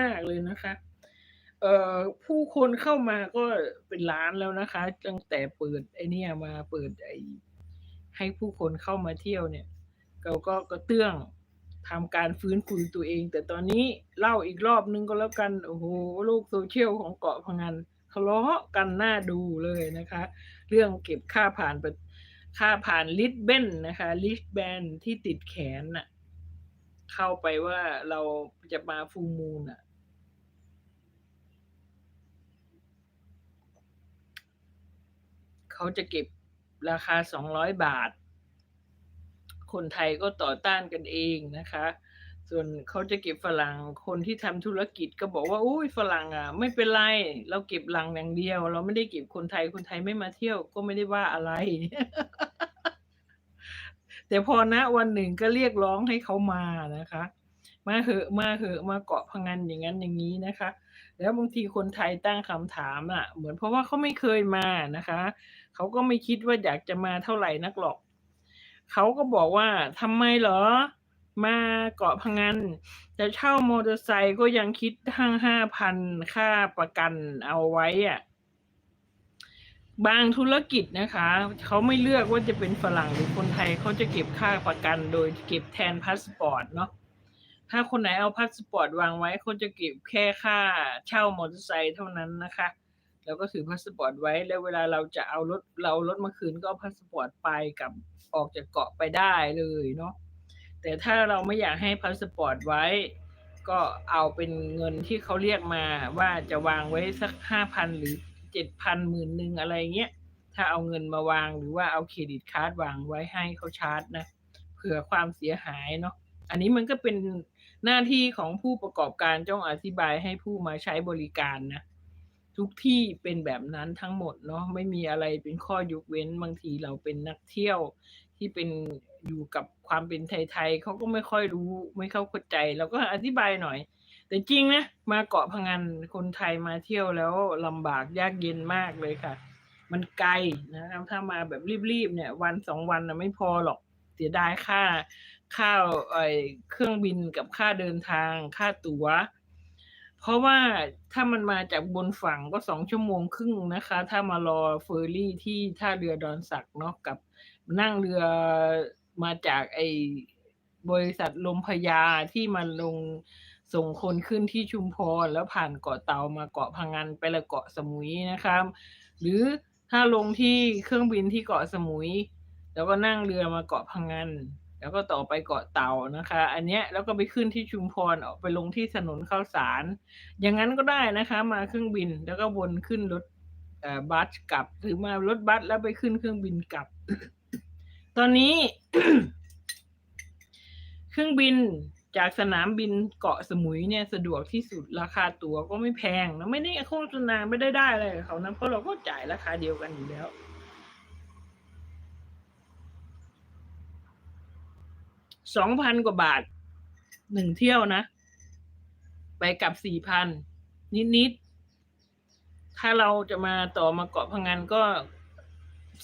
มากเลยนะคะเอ่อผู้คนเข้ามาก็เป็นล้านแล้วนะคะตั้งแต่เปิดไอเนี่ยมาเปิดไอให้ผู้คนเข้ามาเที่ยวเนี่ยเราก็กระเตื้องทำการฟื้นฟูตัวเอง แต่ตอนนี้เล่าอีกรอบนึงก็แล้วกันโอ้โฮโลก social ของเกาะพะงันทะเลาะกันหน่าดูเลยนะคะ เรื่องเก็บค่าผ่านประค่าผ่าน wristband นะคะ wristband ที่ติดแขนน่ะ เข้าไปว่าเราจะมา full moon น่ะ เขาจะเก็บราคา200บาท คนไทยก็ต่อต้านกันเองนะคะ ส่วนเขาจะเก็บฝรั่ง คนที่ทำธุรกิจก็บอกว่าอุ๊ยฝรั่งอะ ไม่เป็นไร เราเก็บหลังอย่างเดียว เราไม่ได้เก็บคนไทย คนไทยไม่มาเที่ยวก็ไม่ได้ว่าอะไร แต่พอณวันหนึ่งก็เรียกร้องให้เขามานะคะ มาเหอะมาเหอะมาเกาะพะงันอย่างงั้นอย่างงี้นะคะ แล้วบางทีคนไทยตั้งคำถามอะเหมือนเพราะว่าเขาไม่เคยมานะคะ เขาก็ไม่คิดว่าอยากจะมาเท่าไหร่นักหรอก เขาก็บอกว่า"ทำไมเหรอ มาเกาะพะงันจะเช่ามอเตอร์ไซค์ก็ยังคิดตั้ง5,000ค่าประกันเอาไว้อะ" บางธุรกิจนะคะเขาไม่เลือกว่าจะเป็นฝรั่งหรือคนไทยเขาจะเก็บค่าประกันโดยเก็บแทนพาสปอร์ตเนาะถ้าคนไหนเอาพาสปอร์ตวางไว้เขาจะเก็บแค่ค่าเช่ามอเตอร์ไซค์เท่านั้นนะคะเราก็ถือพาสปอร์ตไว้แล้วเวลาเราจะเอารถเรารถมาคืนก็เอาพาสปอร์ตไปกับออกจากเกาะไปได้เลยเนาะแต่ถ้าเราไม่อยากให้พาสปอร์ตไว้ ก็เอาเป็นเงินที่เขาเรียกมาว่าจะวางไว้สัก5,000หรือ 7,000 10,000อะไรเงี้ยถ้าเอาเงินมาวางหรือว่าเอาเครดิตการ์ดวางไว้ให้เขาชาร์จนะเผื่อความเสียหายเนาะอันนี้มันก็เป็นหน้าที่ของผู้ประกอบการต้องอธิบายให้ผู้มาใช้บริการนะทุกที่เป็นแบบนั้นทั้งหมดเนาะไม่มีอะไรเป็นข้อยกเว้นบางทีเราเป็นนักเที่ยวที่เป็นอยู่กับความเป็นไทยๆเขาก็ไม่ค่อยรู้ไม่เข้าใจเราก็อธิบายหน่อย แต่จริงนะมาเกาะพงันคนไทยมาเที่ยวแล้วลำบากยากเย็นมากเลยค่ะ มันไกลนะครับถ้ามาแบบรีบๆเนี่ย วัน2วันน่ะไม่พอหรอกเสียดายค่าค่าไอเครื่องบินกับค่าเดินทางค่าตั๋ว เพราะว่าถ้ามันมาจากบนฝั่งก็2ชั่วโมงครึ่งนะคะ ถ้ามารอเฟอร์รี่ที่ท่าเรือดอนสักเนาะกับนั่งเรือมาจากไอ้บริษัทลมพญาที่มาลง ส่งคนขึ้นที่ชุมพรแล้วผ่านเกาะเต่ามาเกาะพะงันไปละเกาะสมุยนะคะหรือถ้าลงที่เครื่องบินที่เกาะสมุย แล้วก็นั่งเรือมาเกาะพะงันแล้วก็ต่อไปเกาะเต่านะคะ อันเนี้ยแล้วก็ไปขึ้นที่ชุมพรออกไปลงที่ถนนข้าวสาร อย่างงั้นก็ได้นะคะ มาเครื่องบินแล้วก็วนขึ้นรถบัสกลับหรือมารถบัสแล้วไปขึ้นเครื่องบินกลับ ตอนนี้ เครื่องบิน จากสนามบินเกาะสมุยเนี่ยสะดวกที่สุดราคาตั๋วก็ไม่แพงนะไม่ได้โฆษณาไม่ได้ได้อะไรเขานะเพราะเราก็จ่ายราคาเดียวกันอยู่แล้ว2,000กว่าบาท1เที่ยวนะ ไปกลับ4,000นิดๆถ้าเราจะมาต่อมาเกาะพะงันก็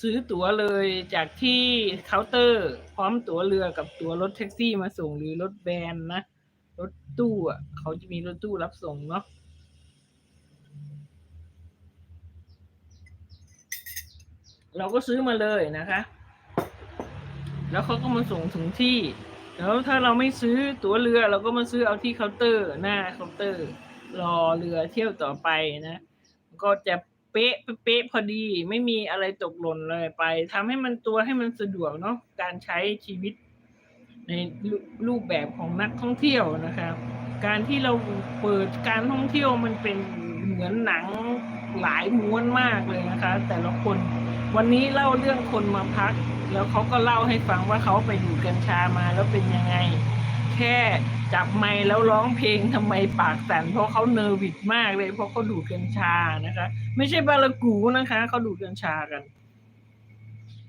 ซื้อตั๋วเลยจากที่เคาน์เตอร์ พร้อมตั๋วเรือกับตั๋วรถแท็กซี่มาส่งหรือรถแวนนะ รถตู้อะเขาจะมีรถตู้รับส่งเนาะเราก็ซื้อมาเลยนะคะ แล้วเขาก็มาส่งถึงที่ แล้วถ้าเราไม่ซื้อตั๋วเรือเราก็มาซื้อเอาที่เคาน์เตอร์ หน้าเคาน์เตอร์ รอเรือเที่ยวต่อไปนะ ก็จะ เป๊ะเป๊ะพอดีไม่มีอะไรตกหล่นเลยไปทำให้มันตัวให้มันสะดวกเนาะการใช้ชีวิตในรูปแบบของนักท่องเที่ยวนะคะการที่เราเปิดการท่องเที่ยวมันเป็นเหมือนหนังหลายม้วนมากเลยนะคะ แต่ละคนวันนี้เล่าเรื่องคนมาพัก แล้วเขาก็เล่าให้ฟังว่าเขาไปดูดกัญชามาแล้วเป็นยังไง แค่จับไมค์แล้วร้องเพลงทำไมปากสั่นเพราะเขาเนอร์วิสมากเลยเพราะเขาดูดกัญชานะคะ ไม่ใช่บารากูนะคะเขาดูดกัญชากัน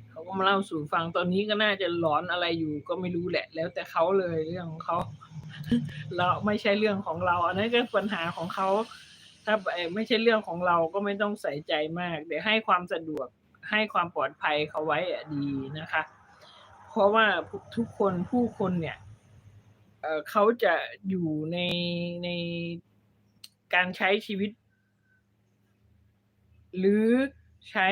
เขาก็มาเล่าสู่ฟังตอนนี้ก็น่าจะหลอนอะไรอยู่ก็ไม่รู้แหละ แล้วแต่เขาเลยเรื่องของเขาเราไม่ใช่เรื่องของเรา อันนั้นก็ปัญหาของเขาถ้าไม่ใช่เรื่องของเราก็ไม่ต้องใส่ใจมากแต่ให้ความสะดวกให้ความปลอดภัยเขาไว้อะดีนะคะ เพราะว่าทุกคนผู้คนเนี่ย เขาจะอยู่ในในการใช้ชีวิต หรือใช้